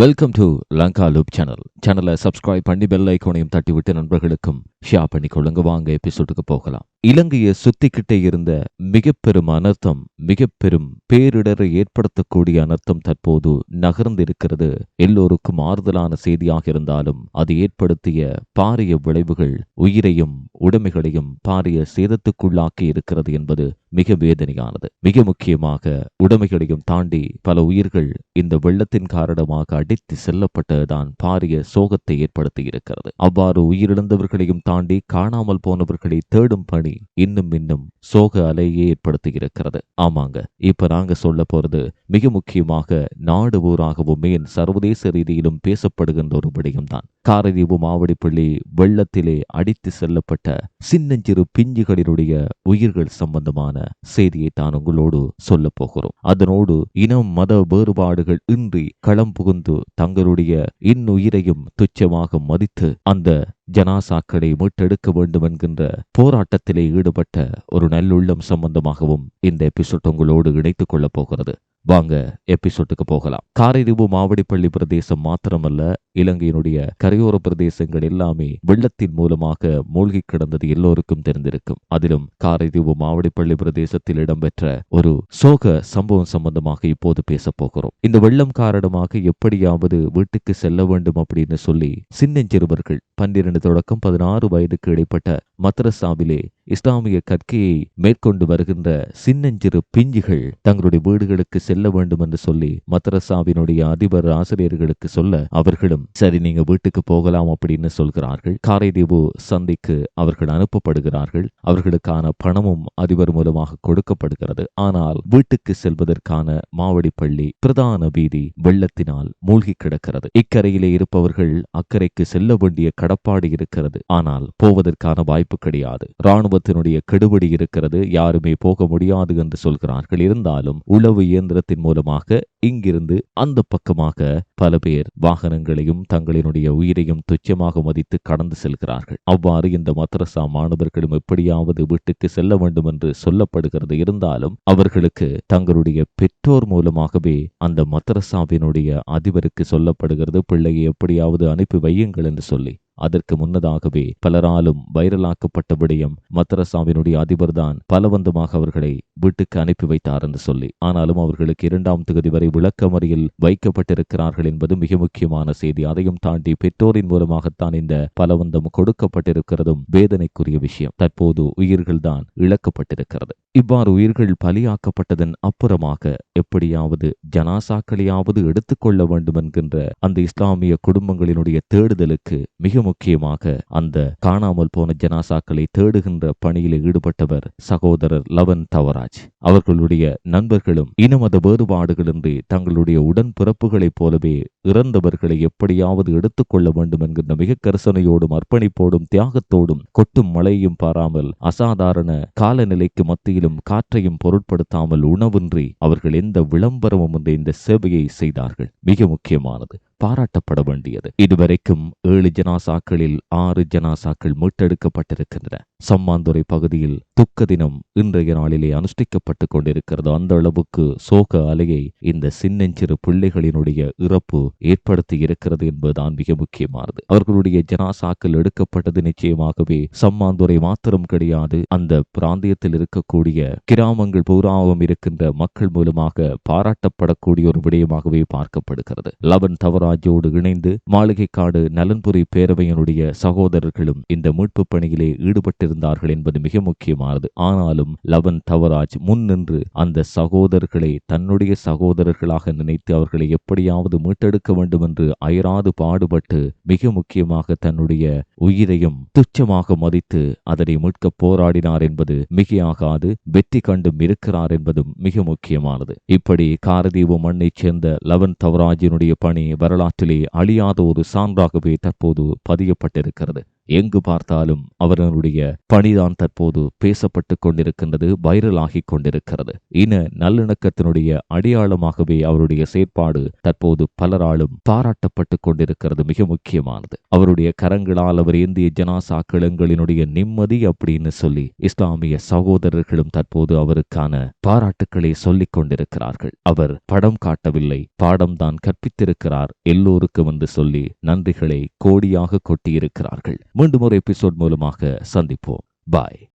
Welcome to Lanka loop channel சேனலை subscribe பண்ணி bell ஐக்கோனையும் தட்டிவிட்டு நண்பர்களுக்கும் ஷேர் பண்ணிக்கொள்ளுங்க. வாங்க எபிசோடுக்கு போகலாம். இலங்கையை சுத்திக்கிட்டே இருந்த மிக பெரும் அனர்த்தம் மிக பெரும் பேரிடரை ஏற்படுத்தக்கூடிய அனர்த்தம் தற்போது நகர்ந்திருக்கிறது. எல்லோருக்கும் ஆறுதலான செய்தியாக இருந்தாலும் அது ஏற்படுத்திய பாரிய விளைவுகள் உயிரையும் உடைமைகளையும் பாரிய சேதத்துக்குள்ளாக்கி இருக்கிறது என்பது மிக வேதனையானது. மிக முக்கியமாக உடைமைகளையும் தாண்டி பல உயிர்கள் இந்த வெள்ளத்தின் காரணமாக அடித்து செல்லப்பட்டதுதான் பாரிய சோகத்தை ஏற்படுத்தி இருக்கிறது. அவ்வாறு உயிரிழந்தவர்களையும் தாண்டி காணாமல் போனவர்களை தேடும் பணி இன்னும் இன்னும் சோக அலையே ஏற்படுத்தி இருக்கிறது ஆமாங்க இப்ப நாங்க சொல்ல போறது மிக முக்கியமாக நாடு ஊராகவும் மேல் சர்வதேச ரீதியிலும் பேசப்படுகின்ற ஒரு விடயம்தான் காரதீவு மாவடிப்பள்ளி வெள்ளத்திலே அடித்து செல்லப்பட்ட சின்னஞ்சிறு பிஞ்சுகளினுடைய உயிர்கள் சம்பந்தமான செய்தியை தான் உங்களோடு சொல்ல போகிறோம். அதனோடு இனம் மத வேறுபாடுகள் இன்றி களம் புகுந்து தங்களுடைய இன்னுயிரையும் துச்சமாக மதித்து அந்த ஜனாசாக்களை மீட்டெடுக்க வேண்டும் என்கின்ற போராட்டத்திலே ஈடுபட்ட ஒரு நல்லுள்ளம் சம்பந்தமாகவும் இந்த எபிசோட் உங்களோடு இணைத்துக் கொள்ளப் போகிறது. வாங்க எபிசோட்டுக்கு போகலாம். காரைதீவு மாவடிப்பள்ளி பிரதேசம் மாத்திரமல்ல இலங்கையினுடைய கரையோர பிரதேசங்கள் எல்லாமே வெள்ளத்தின் மூலமாக மூழ்கி கிடந்தது எல்லோருக்கும் தெரிந்திருக்கும். அதிலும் காரைதீவு மாவடிப்பள்ளி பிரதேசத்தில் இடம்பெற்ற ஒரு சோக சம்பவம் சம்பந்தமாக இப்போது பேச போகிறோம். இந்த வெள்ளம் காரணமாக எப்படியாவது வீட்டுக்கு செல்ல வேண்டும் அப்படின்னு சொல்லி சின்னஞ்சிறுவர்கள் பன்னிரண்டு தொடக்கம் பதினாறு வயதுக்கு இடைப்பட்ட மத்ரசாவிலே இஸ்லாமிய கற்கையை மேற்கொண்டு வருகின்ற சின்னஞ்சிறு பிஞ்சுகள் தங்களுடைய வீடுகளுக்கு செல்ல வேண்டும் என்று சொல்லி மத்ரசாவினுடைய அதிபர் ஆசிரியர்களுக்கு சொல்ல அவர்களும் சரி நீங்க வீட்டுக்கு போகலாம் அப்படின்னு சொல்கிறார்கள். காரைதீவு சந்தைக்கு அவர்கள் அனுப்பப்படுகிறார்கள். அவர்களுக்கான பணமும் அதிபர் மூலமாக கொடுக்கப்படுகிறது. ஆனால் வீட்டுக்கு செல்வதற்கான மாவடிப்பள்ளி பிரதான வீதி வெள்ளத்தினால் மூழ்கி கிடக்கிறது. இக்கரையிலே இருப்பவர்கள் அக்கறைக்கு செல்ல வேண்டிய கடப்பாடு இருக்கிறது. ஆனால் போவதற்கான வாய்ப்பு கிடையாது. ராணுவத்தினுடைய கெடுபடி இருக்கிறது. யாருமே போக முடியாது என்று சொல்கிறார்கள். இருந்தாலும் உளவு இயந்திரத்தின் மூலமாக இங்கிருந்து அந்த பக்கமாக பல பேர் வாகனங்களையும் தங்களினுடைய உயிரையும் துச்சமாக மதித்து கடந்து செல்கிறார்கள். அவ்வாறு இந்த மத்ரசா மாணவர்களும் எப்படியாவது வீட்டுக்கு செல்ல வேண்டும் என்று சொல்லப்படுகிறது. இருந்தாலும் அவர்களுக்கு தங்களுடைய பெற்றோர் மூலமாகவே அந்த மத்ரசாவினுடைய அதிபருக்கு சொல்லப்படுகிறது. பிள்ளையை எப்படியாவது அனுப்பி வையுங்கள் என்று சொல்லி. அதற்கு முன்னதாகவே பலராலும் வைரலாக்கப்பட்ட விடயம் மத்ரசாவினுடைய அதிபர்தான் பலவந்தமாக அவர்களை வீட்டுக்கு அனுப்பி வைத்தார் என்று சொல்லி ஆனாலும் அவர்களுக்கு இரண்டாம் தொகுதி வரை விளக்கமறியில் வைக்கப்பட்டிருக்கிறார்கள் என்பது மிக முக்கியமான செய்தி. அதையும் தாண்டி பெற்றோரின் மூலமாகத்தான் இந்த பலவந்தம் கொடுக்கப்பட்டிருக்கிறதும் வேதனைக்குரிய விஷயம். தற்போது உயிர்கள் தான் இழக்கப்பட்டிருக்கிறது. இவ்வாறு உயிர்கள் பலியாக்கப்பட்டதன் அப்புறமாக எப்படியாவது ஜனாசாக்களையாவது எடுத்துக்கொள்ள வேண்டும் என்கின்ற அந்த இஸ்லாமிய குடும்பங்களினுடைய தேடுதலுக்கு மிக முக்கியமாக அந்த காணாமல் போன ஜனாசாக்களை தேடுகின்ற பணியில் ஈடுபட்டவர் சகோதரர் லவன் தவராஜ் அவர்களுடைய நண்பர்களும் இனமத வேறுபாடுகளின்றி தங்களுடைய உடன்பிறப்புகளைப் போலவே இறந்தவர்களை எப்படியாவது எடுத்துக்கொள்ள வேண்டும் என்கின்ற மிக கரிசனையோடும் அர்ப்பணிப்போடும் தியாகத்தோடும் கொட்டும் மழையும் பாராமல் அசாதாரண காலநிலைக்கு மத்தியிலும் காற்றையும் பொருட்படுத்தாமல் உணவின்றி அவர்கள் எந்த விளம்பரமும் இந்த சேவையை செய்தார்கள். மிக முக்கியமானது. பாராட்டப்பட வேண்டியது. இதுவரைக்கும் ஏழு ஜனாசாக்களில் ஆறு ஜனாசாக்கள் மீட்டெடுக்கப்பட்டிருக்கின்றன. சம்மாந்துறை பகுதியில் துக்க தினம் இன்றைய நாளிலே அனுஷ்டிக்கப்பட்டுக் கொண்டிருக்கிறது. அந்த அளவுக்கு சோக அலையை இந்த சின்னஞ்சிறு பிள்ளைகளினுடைய இறப்பு ஏற்படுத்தி இருக்கிறது என்பதுதான் மிக முக்கியமானது. அவர்களுடைய ஜனாசாக்கள் எடுக்கப்பட்டது நிச்சயமாகவே சம்மாந்துறை மாத்திரம் கிடையாது. அந்த பிராந்தியத்தில் இருக்கக்கூடிய கிராமங்கள் பூராவும் இருக்கின்ற மக்கள் மூலமாக பாராட்டப்படக்கூடிய ஒரு விடயமாகவே பார்க்கப்படுகிறது. லவன் தவராஜோடு இணைந்து மாளிகைக்காடு நலன்புரி பேரவையினுடைய சகோதரர்களும் இந்த மீட்பு பணியிலே ஈடுபட்டிருந்தார்கள் என்பது மிக முக்கியமானது. ஆனாலும் லவன் தவராஜ் முன் நின்று அந்த சகோதரர்களை தன்னுடைய சகோதரர்களாக நினைத்து அவர்களை எப்படியாவது மீட்டெடுக்க வேண்டும் என்று அயராது பாடுபட்டு மிக முக்கியமாக தன்னுடைய உயிரையும் துச்சமாக மதித்து அதனை மீட்க போராடினார் என்பது மிகையாகாது வெற்றி கண்டும் இருக்கிறார் என்பதும் மிக முக்கியமானது. இப்படி காரதீவு மண்ணைச் சேர்ந்த லவன் தவராஜினுடைய பணி வர வரலாற்றிலே அழியாத ஒரு சான்றாகவே தற்போது பதியப்பட்டிருக்கிறது. எங்கு பார்த்தாலும் அவர்களுடைய பணிதான் தற்போது பேசப்பட்டு கொண்டிருக்கின்றது வைரலாகிக் கொண்டிருக்கிறது. இன நல்லிணக்கத்தினுடைய அடையாளமாகவே அவருடைய செயற்பாடு தற்போது பலராலும் பாராட்டப்பட்டு கொண்டிருக்கிறது மிக முக்கியமானது. அவருடைய கரங்களால் அவர் இந்திய ஜனாசாக்களங்களினுடைய நிம்மதி அப்படின்னு சொல்லி இஸ்லாமிய சகோதரர்களும் தற்போது அவருக்கான பாராட்டுக்களை சொல்லிக் கொண்டிருக்கிறார்கள். அவர் படம் காட்டவில்லை பாடம்தான் கற்பித்திருக்கிறார் எல்லோருக்கும் என்று சொல்லி நன்றிகளை கோடியாக கொட்டியிருக்கிறார்கள். மீண்டும் ஒரு எபிசோட் மூலமாக சந்திப்போம். பாய்